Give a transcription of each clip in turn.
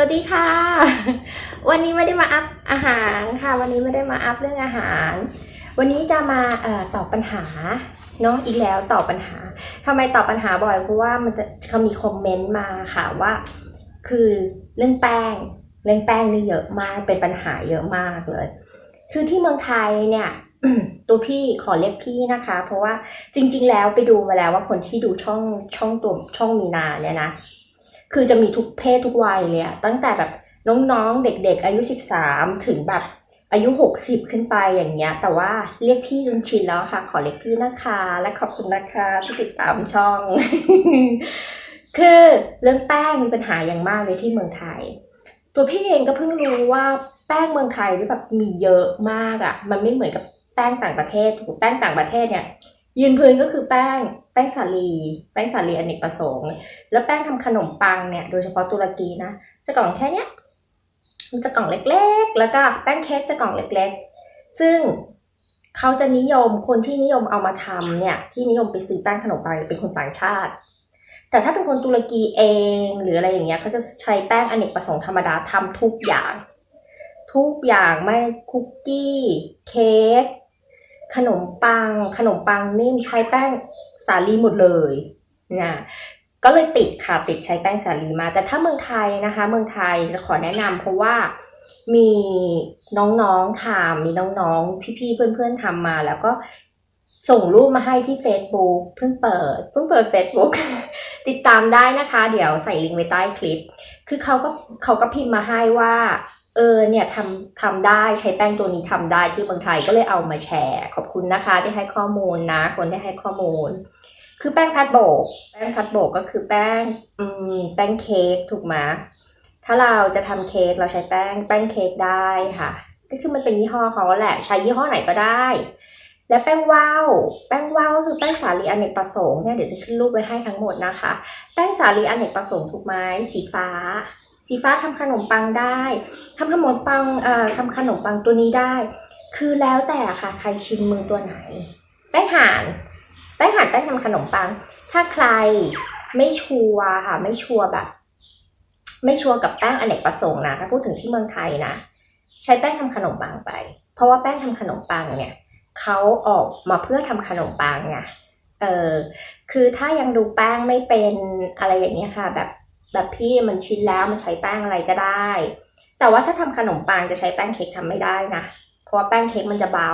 สวัสดีค่ะ วันนี้ไม่ได้มาอัพอาหารค่ะ วันนี้ไม่ได้มาอัพเรื่องอาหาร วันนี้จะมาออตอบปัญหาเนาะอีกแล้วตอบปัญหาทำไมตอบปัญหาบ่อยเพราะว่ามันจะเขามีคอมเมนต์มาค่ะว่า คือเรื่องแป้งเรื่องแป้งนี่เยอะมากเป็นปัญหาเยอะมากเลย คือที่เมืองไทยเนี่ยตัวพี่ขอเรียกพี่นะคะ เพราะว่าจริง ๆ แล้วไปดูมาแล้วว่าคนที่ดูช่องช่องตัวช่องมีนาเนี่ยนะ คือจะมีทุกเพศทุกวัยเลยอะตั้งแต่แบบน้องๆ เด็กๆ อายุ 13 ถึงแบบอายุ 60 ขึ้นไปอย่างเงี้ย แต่ว่าเรียกพี่จนชินแล้วค่ะ ขอเรียกพี่นะคะ และขอบคุณนะคะที่ติดตามช่อง คือเรื่องแป้งมีปัญหาอย่างมากเลยที่เมืองไทย ตัวพี่เองก็เพิ่งรู้ว่าแป้งเมืองไทยที่แบบมีเยอะมากอะ่ะ มันไม่เหมือนกับแป้งต่างประเทศแป้งต่างประเทศเนี่ย ยืนพื้นก็คือแป้งแป้งสาลี แป้งสาลีอเนกประสงค์ แล้วแป้งทำขนมปังเนี่ยโดยเฉพาะตุรกีนะจะกล่องแค่เนี้ยมันจะกล่องเล็กๆ แล้วก็แป้งเค้กจะกล่องเล็กๆ ซึ่งเขาจะนิยมคนที่นิยมเอามาทำเนี่ยที่นิยมไปซื้อแป้งขนมปังเป็นคนต่างชาติ แต่ถ้าเป็นคนตุรกีเองหรืออะไรอย่างเงี้ยเขาจะใช้แป้งอเนกประสงค์ธรรมดาทำทุกอย่าง ทุกอย่างไม่คุกกี้ เค้ก ขนมปัง ขนมปังนิ่มใช้แป้งสาลีหมดเลยนะก็เลยติดค่ะติดใช้แป้งสาลีมา แต่ถ้าเมืองไทยนะคะ เมืองไทยจะขอแนะนำเพราะว่ามีน้องๆทำมีน้องๆ พี่ๆ เพื่อนๆทำมา แล้วก็ส่งรูปมาให้ที่ Facebook เพิ่งเปิดเพิ่งเปิด Facebook ติดตามได้นะคะ เดี๋ยวใส่ลิงก์ไว้ใต้คลิป คือเขาก็เขาก็พิมพ์มาให้ว่า เออเนี่ยทำทำได้ใช้แป้งตัวนี้ทำได้ที่เมืองไทยก็เลยเอามาแชร์ ขอบคุณนะคะที่ให้ข้อมูลนะ คนที่ให้ข้อมูล คือแป้งพัดโบก แป้งพัดโบกก็คือแป้งอืมแป้งเค้กถูกไหมถ้าเราจะทำเค้กเราใช้แป้งแป้งเค้กได้ค่ะ ก็คือมันเป็นยี่ห้อเขาแหละ ใช้ยี่ห้อไหนก็ได้ และแป้งว่าวแป้งว่าวก็คือแป้งสาลีอเนกประสงค์เนี่ยเดี๋ยวจะขึ้นรูปไว้ให้ทั้งหมดนะคะ แป้งสาลีอเนกประสงค์ถูกไหมสีฟ้า สีฟ้าทำขนมปังได้ทำขนมปังเอ่อทำขนมปังตัวนี้ได้ คือแล้วแต่ค่ะใครชินมือตัวไหน แป้งห่านแป้งห่านแป้งทำขนมปัง ถ้าใครไม่ชัวร์ค่ะ ไม่ชัวร์แบบ ไม่ชัวร์กับแป้งอเนกประสงค์นะถ้าพูดถึงที่เมืองไทยนะใช้แป้งทำขนมปังไป เพราะว่าแป้งทำขนมปังเนี่ยเขาออกมาเพื่อทำขนมปังไงเออคือถ้ายังดูแป้งไม่เป็นอะไรอย่างเงี้ยค่ะ แบบ แบบพี่มันชินแล้วมันใช้แป้งอะไรก็ได้ แต่ว่าถ้าทำขนมปังจะใช้แป้งเค้กทำไม่ได้นะ เพราะว่าแป้งเค้กมันจะเบา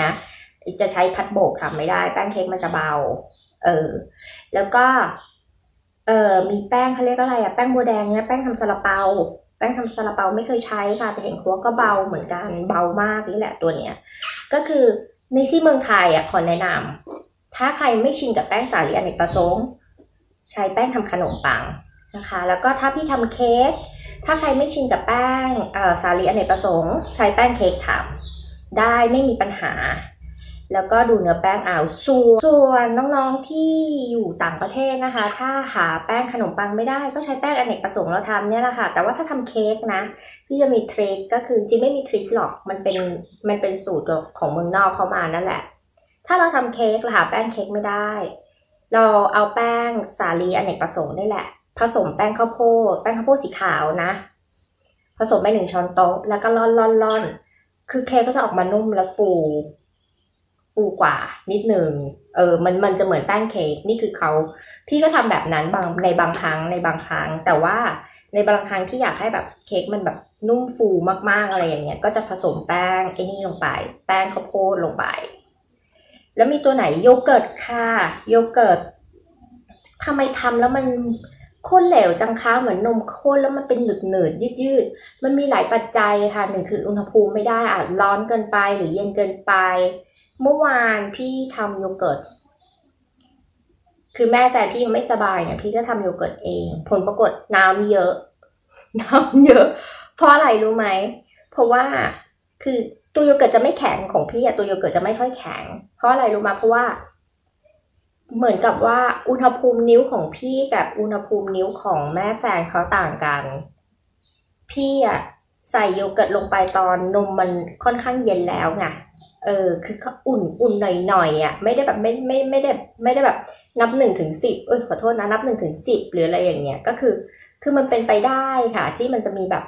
นะจะใช้พัดโบกทำไม่ได้ แป้งเค้กมันจะเบา เออ แล้วก็ เออมีแป้งเขาเรียกอะไรอะแป้งบัวแดงเนี่ยแป้งทำซาลาเปา แป้งทำซาลาเปาไม่เคยใช้ค่ะแต่เห็นครัวก็เบาเหมือนกันเบามากนี่แหละตัวเนี้ย ก็คือในที่เมืองไทยอะขอแนะนำถ้าใครไม่ชินกับแป้งสาลีอเนกประสงค์ ใช้แป้งทำขนมปัง นะคะ แล้วก็ถ้าพี่ทำเค้กถ้าใครไม่ชินกับแป้งสาลีอเนกประสงค์ใช้แป้งเค้กทำได้ไม่มีปัญหา แล้วก็ดูเนื้อแป้งเอาส่วนส่วนน้องๆที่อยู่ต่างประเทศนะคะ ถ้าหาแป้งขนมปังไม่ได้ก็ใช้แป้งอเนกประสงค์เราทำเนี่ยแหละค่ะ แต่ว่าถ้าทำเค้กนะพี่จะมีทริคก็คือจริงไม่มีทริคหรอกมันเป็นมันเป็นสูตรของเมืองนอกเข้ามานั่นแหละ ถ้าเราทำเค้กเราหาแป้งเค้กไม่ได้ เราเอาแป้งสาลีอเนกประสงค์นี่แหละ ผสมแป้งข้าวโพดแป้งข้าวโพดสีขาวนะ ผสมไปหนึ่งช้อนโต๊ะแล้วก็ร่อนร่อนร่อนคือเค้กก็จะออกมานุ่มและฟู ฟูกว่า นิดหนึ่งเออ มันมันจะเหมือนแป้งเค้กนี่คือเขาพี่ก็ทำแบบนั้นบางในบางครั้งในบางครั้ง แต่ว่าในบางครั้งที่อยากให้แบบเค้กมันแบบนุ่มฟูมากๆอะไรอย่างเงี้ย ก็จะผสมแป้งไอ้นี่ลงไป แป้งข้าวโพดลงไป แล้วมีตัวไหนโยเกิร์ตค่ะ โยเกิร์ตทำไมทำแล้วมัน ข้นเหลวจังคะเหมือนนมข้นแล้วมันเป็นหนืดหนืดยืดยืดๆมันมีหลายปัจจัยค่ะหนึ่งคืออุณหภูมิไม่ได้อาจร้อนเกินไปหรือเย็นเกินไป เมื่อวานพี่ทำโยเกิร์ตคือแม่แฟนพี่ยังไม่สบายเนี่ยพี่ก็ทำโยเกิร์ตเอง ผลปรากฏน้ำเยอะ น้ำเยอะ เพราะอะไรรู้ไหมเพราะว่าคือตัวโยเกิร์ตจะไม่แข็งของพี่อะตัวโยเกิร์ตจะไม่ค่อยแข็ง เพราะอะไรรู้ไหมเพราะว่า เหมือนกับว่าอุณหภูมินิ้วของพี่กับอุณหภูมินิ้วของแม่แฟนเขาต่างกัน พี่อะใส่โยเกิร์ตลงไปตอนนมมันค่อนข้างเย็นแล้วไง เออ คือเขาอุ่นอุ่นหน่อยหน่อยอะ ไม่ได้แบบไม่ไม่ไม่ได้ไม่ได้แบบนับหนึ่งถึงสิบเอ้ยขอโทษนะนับหนึ่งถึงสิบหรืออะไรอย่างเงี้ย ก็คือ คือมันเป็นไปได้ค่ะ ที่มันจะมีแบบ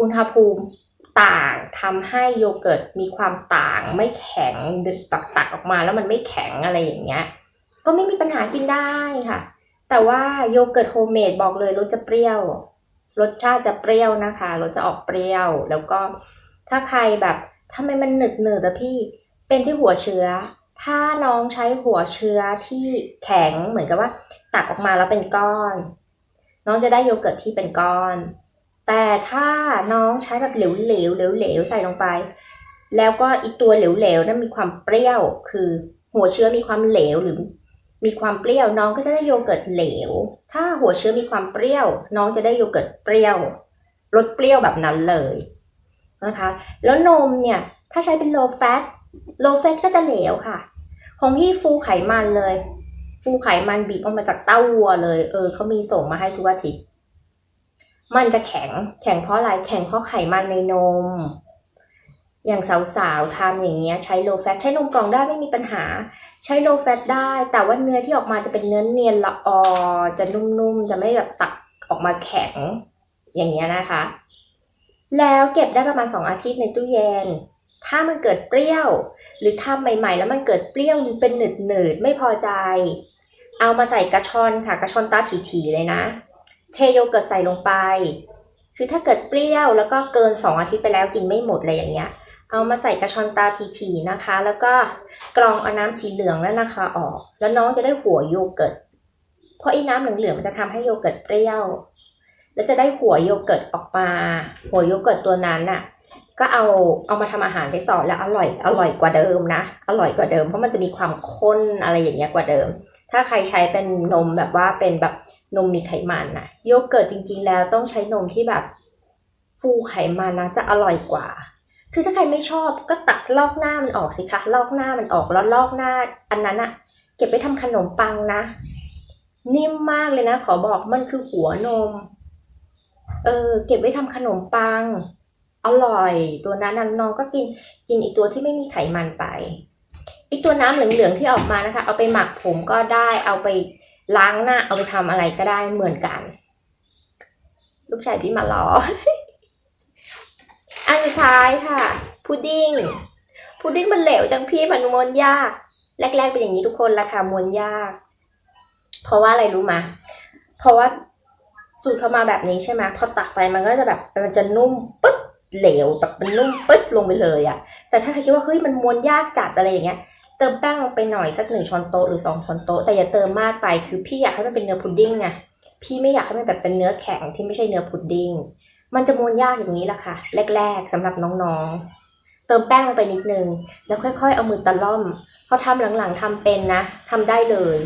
อุณหภูมิต่างทำให้โยเกิร์ตมีความต่างไม่แข็งดึกตักตักออกมาแล้วมันไม่แข็งอะไรอย่างเงี้ย ก็ไม่มีปัญหากินได้ค่ะ แต่ว่าโยเกิร์ตโฮมเมดบอกเลยรสจะเปรี้ยว รสชาติจะเปรี้ยวนะคะรสจะออกเปรี้ยว แล้วก็ถ้าใครแบบทำไมมันหนึดหนืดอะพี่เป็นที่หัวเชื้อ ถ้าน้องใช้หัวเชื้อที่แข็งเหมือนกับว่าตักออกมาแล้วเป็นก้อน น้องจะได้โยเกิร์ตที่เป็นก้อน แต่ถ้าน้องใช้แบบเหลวเหลวเหลวๆใส่ลงไป แล้วก็อีตัวเหลวเหลวๆนั้นมีความเปรี้ยว คือหัวเชื้อมีความเหลวหรือ มีความเปรี้ยวน้องก็จะได้โยเกิร์ตเหลว ถ้าหัวเชื้อมีความเปรี้ยว น้องจะได้โยเกิร์ตเปรี้ยวรสเปรี้ยวแบบนั้นเลยนะคะ แล้วนมเนี่ยถ้าใช้เป็น low fat low fat ก็จะเหลวค่ะ ของพี่ฟูไขมันเลย ฟูไขมันบีบออกมาจากเต้าวัวเลย เออเขามีส่งมาให้ทุกอาทิตย์มันจะแข็ง แข็งเพราะอะไร แข็งเพราะไขมันในนม อย่างสาวๆทำอย่างเงี้ยใช้ low fat ใช้นมกล่องได้ไม่มีปัญหา ใช้ low fat ได้ แต่ว่าเนื้อที่ออกมาจะเป็นเนื้อเนียนละออจะนุ่มๆจะไม่แบบตักออกมาแข็งอย่างเงี้ยนะคะ แล้วเก็บได้ประมาณสองอาทิตย์ในตู้เย็น ถ้ามันเกิดเปรี้ยว หรือทำใหม่ๆ แล้วมันเกิดเปรี้ยวหรือเป็นหนืดหนืดๆไม่พอใจ เอามาใส่กระชอนค่ะกระชอนตาถี่ๆเลยนะ เทโยเกิร์ตใส่ลงไป คือถ้าเกิดเปรี้ยวแล้วก็เกินสองอาทิตย์ไปแล้วกินไม่หมดเลยอย่างเงี้ย เอามาใส่กระชอนตาถี่ๆนะคะ แล้วก็กรองเอาน้ำสีเหลืองแล้วนะคะออก แล้วน้องจะได้หัวโยเกิร์ตเพราะไอ้น้ำเหลืองๆมันจะทำให้โยเกิร์ตเปรี้ยว แล้วจะได้หัวโยเกิร์ตออกมา หัวโยเกิร์ตตัวนั้นน่ะ ก็เอาเอามาทำอาหารได้ต่อแล้วอร่อยอร่อยกว่าเดิมนะ อร่อยกว่าเดิมเพราะมันจะมีความข้นอะไรอย่างเงี้ยกว่าเดิม ถ้าใครใช้เป็นนมแบบว่าเป็นแบบนมมีไขมันนะโยเกิร์ตจริง ๆ แล้วต้องใช้นมที่แบบฟูไขมันนะจะอร่อยกว่า คือถ้าใครไม่ชอบก็ตัดลอกหน้ามันออกสิคะลอกหน้ามันออกแล้วลอกหน้า อันนั้นอะเก็บไปทำขนมปังนะ นิ่มมากเลยนะ ขอบอกมันคือหัวนม เออ เก็บไว้ทำขนมปังอร่อย ตัวนั้นน้องก็กินกินอีกตัวที่ไม่มีไขมันไปอีกตัวน้ำเหลืองๆที่ออกมานะคะ เอาไปหมักผมก็ได้เอาไปล้างหน้า เอาไปทำอะไรก็ได้เหมือนกัน ลูกชายพี่มารอ อันสุดท้ายค่ะ พุดดิ้ง พุดดิ้งมันเหลวจังพี่มันม้วนยาก แรก ๆ เป็นอย่างนี้ทุกคนราคาม้วนยาก เพราะว่าอะไรรู้มยเพราะว่าสูตรเขามาแบบนี้ใช่ไหมพอตักไปมันก็จะแบบมันจะนุ่มปึ๊บเหลวแบบมันนุ่มปึ๊บลงไปเลยอะแต่ถ้าใครคิดว่าเฮ้ยมันม้วนยากจัดอะไรอย่างเงี้ยเติมแป้งลงไปหน่อยสักหนึ่งช้อนโต๊ะหรือสองช้อนโต๊ะแต่อย่าเติมมากไปคือพี่อยากให้มันเป็นเนื้อพุดดิ้งไงพี่ไม่อยากให้มันแบบเป็นเนื้อแข็งที่ไม่ใช่เนื้อพุดดิ้ง มันจะม้วนยากอย่างนี้แหละค่ะ แรก ๆสำหรับน้องๆ เติมแป้งลงไปนิดนึง แล้วค่อย ๆ เอามือตะล่อมพอทำหลังๆทำเป็นนะทำได้เลย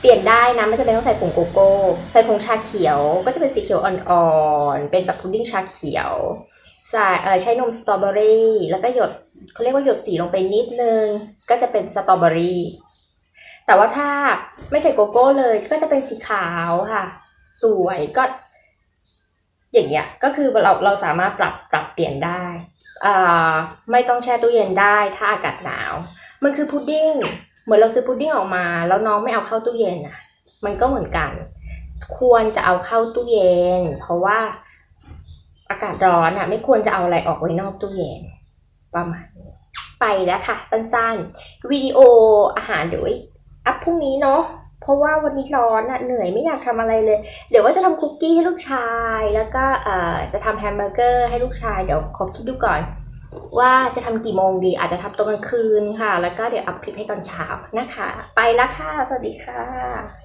เปลี่ยนได้นะไม่จำเป็นต้องใส่ผงโกโก้ ใส่ผงชาเขียว ก็จะเป็นสีเขียวอ่อนๆ เป็นแบบพุดดิ้งชาเขียวใส่เออใช้นมสตรอเบอรี่แล้วก็หยดเขาเรียกว่าหยดสีลงไปนิดนึง ก็จะเป็นสตรอเบอรี่แต่ว่าถ้าไม่ใส่โกโก้เลยก็จะเป็นสีขาวค่ะ สวยก็ อย่างเงี้ยก็คือเราเราสามารถปรับปรับเปลี่ยนได้อ่าไม่ต้องแช่ตู้เย็นได้ถ้าอากาศหนาว มันคือพุดดิ้งเหมือนเราซื้อพุดดิ้งออกมา แล้วน้องไม่เอาเข้าตู้เย็นอะ มันก็เหมือนกัน ควรจะเอาเข้าตู้เย็น เพราะว่าอากาศร้อนอะ ไม่ควรจะเอาอะไรออกไว้นอกตู้เย็น ประมาณนี้ไปแล้วค่ะ สั้นๆ วิดีโออาหารเดี๋ยวอัพพรุ่งนี้เนาะ ราะว่าวันนี้ร้อนอะเหนื่อยไม่อยากทำอะไรเลย เดี๋ยวว่าจะทำคุกกี้ให้ลูกชาย แล้วก็เอ่อจะทำแฮมเบอร์เกอร์ให้ลูกชายเดี๋ยวขอคิดดูก่อน ว่าจะทำกี่โมงดี อาจจะทำตอนกลางคืนค่ะ แล้วก็เดี๋ยวอัพคลิปให้ตอนเช้านะคะ ไปละค่ะ สวัสดีค่ะ